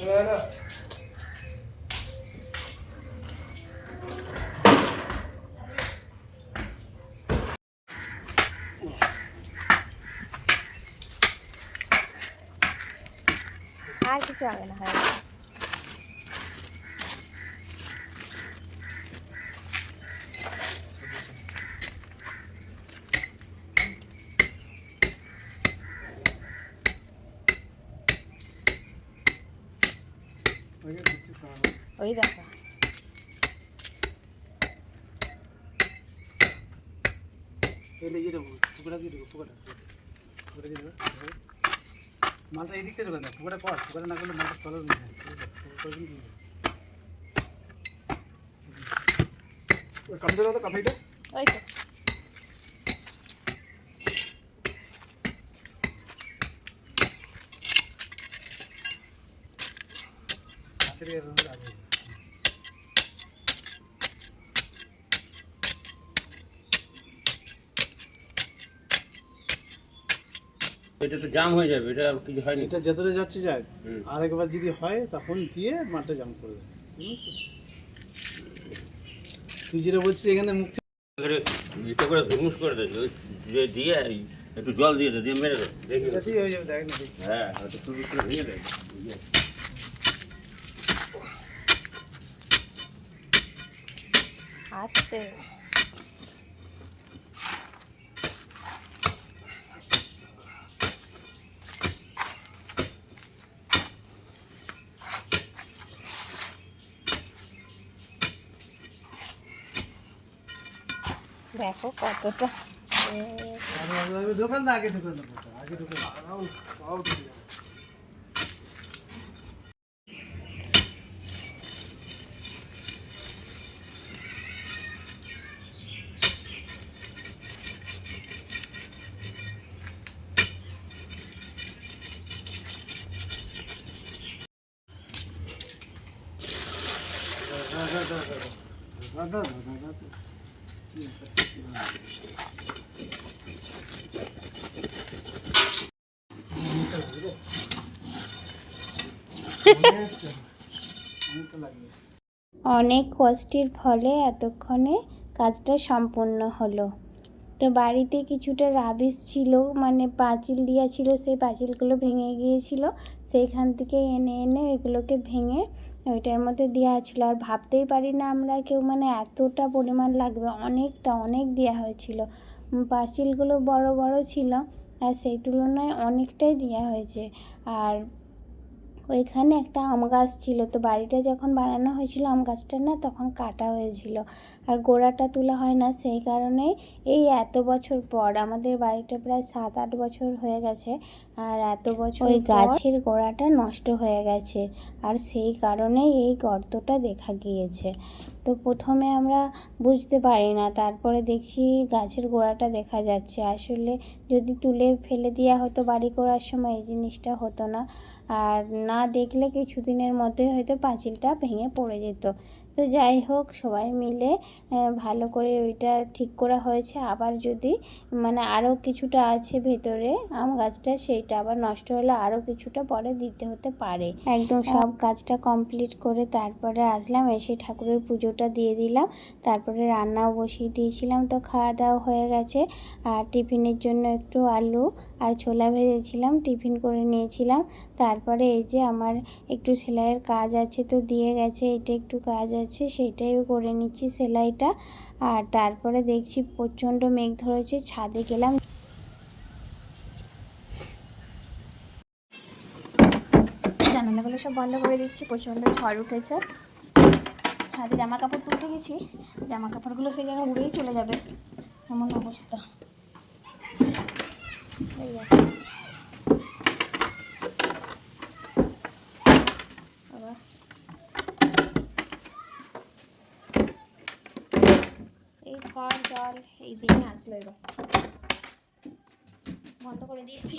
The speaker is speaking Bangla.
আর কিছু হবে না হয় ওই দেখা মালটা এদিকে দেবেন না পুকুরে কর পুকুরে না করলে মালটা চলে কাপড় দেওয়া তো কাপড়টা ওই তো এটা তো জাম হয়ে যাবে এটা কিছু হয়নি এটা যতটা যাচ্ছে হুম। আরেকবার যদি হয় তখন দিয়ে মালটা জাম করবে? তুই যেটা বলছিস এখানে এবারে এটা করে ধুমুস করে যে দিয়ে একটু জল দিয়ে দে দিয়ে মেরে দে দেখি হয়ে যাবে দেখ না দেখি হ্যাঁ হয়তো শুরু করে ভেঙে দেয় আস্তে দেখো কতটা দোকান আগে ঢুকে আগে ঢুকে সব ঢুকে অনেক কষ্টের ফলে এতক্ষণে কাজটা সম্পন্ন হলো। তো বাড়িতে কিছুটা রাবিশ ছিল মানে পাঁচিল দিয়া ছিল, সেই পাঁচিলগুলো ভেঙে গিয়েছিল, সেইখান থেকে এনে এনে এগুলোকে ভেঙে ওইটার মধ্যে দেওয়া হয়েছিল। আর ভাবতেই পারি না আমরা কেউ মানে এতটা পরিমাণ লাগবে, অনেকটা, অনেক দেওয়া হয়েছিল। পাঁচিলগুলো বড় বড় ছিল, আর সেই তুলনায় অনেকটাই দেওয়া হয়েছে। আর ওইখানে একটা আম গাছ ছিল। তো বাড়িটা যখন বানানো হয়েছিল আম গাছটা না তখন কাটা হয়েছিল। আর গোড়াটা তোলা হয় না সেই কারণে এই এত বছর পর আমাদের বাড়িটা প্রায় সাত আট বছর হয়ে গেছে। আর এত বছর ওই গাছের গোড়াটা নষ্ট হয়ে গেছে। আর সেই কারণে এই গর্তটা দেখা গিয়েছে। তো প্রথমে আমরা বুঝতে পারি না, তারপরে দেখছি গাছের গোড়াটা দেখা যাচ্ছে। আসলে যদি তুলে ফেলে দেওয়া হতো বাড়ি করার সময় এই জিনিসটা হতো না। আর না দেখলে কিছুদিনের মধ্যে হয়তো পাঁচিলটা ভেঙে পড়ে যেত। তো যাই হোক সবাই মিলে ভালো করে ওইটা ঠিক করা হয়েছে। আবার যদি মানে আরও কিছুটা আছে ভেতরে আম গাছটা সেইটা আবার নষ্ট হলে আরও কিছুটা পরে দিতে হতে পারে। একদম। সব কাজটা কমপ্লিট করে তারপরে আসলাম এসে ঠাকুরের পুজোটা দিয়ে দিলাম। তারপরে রান্নাও বসিয়ে দিয়েছিলাম তো খাওয়া দাওয়া হয়ে গেছে। আর টিফিনের জন্য একটু আলু আর ছোলা ভেজেছিলাম টিফিন করে নিয়েছিলাম। তারপরে এই যে আমার একটু সেলাইয়ের কাজ আছে তো দিয়ে গেছে এটা একটু কাজ আছে। সেটাইও করে নিচ্ছি সেলাইটা। আর তারপরে দেখছি প্রচণ্ড মেঘ ধরেছে, ছাদে গেলাম। জানালাগুলো সব বন্ধ করে দিচ্ছি, প্রচণ্ড ঝড় উঠেছে। ছাদে জামা কাপড় তুলতে গেছি জামা কাপড়গুলো সেই জায়গায় উড়েই চলে যাবে। এমন অবস্থা এই দেখো। আবার এই ঝড় জল এই দিনে আসলো এবার বন্ধ করে দিয়েছি।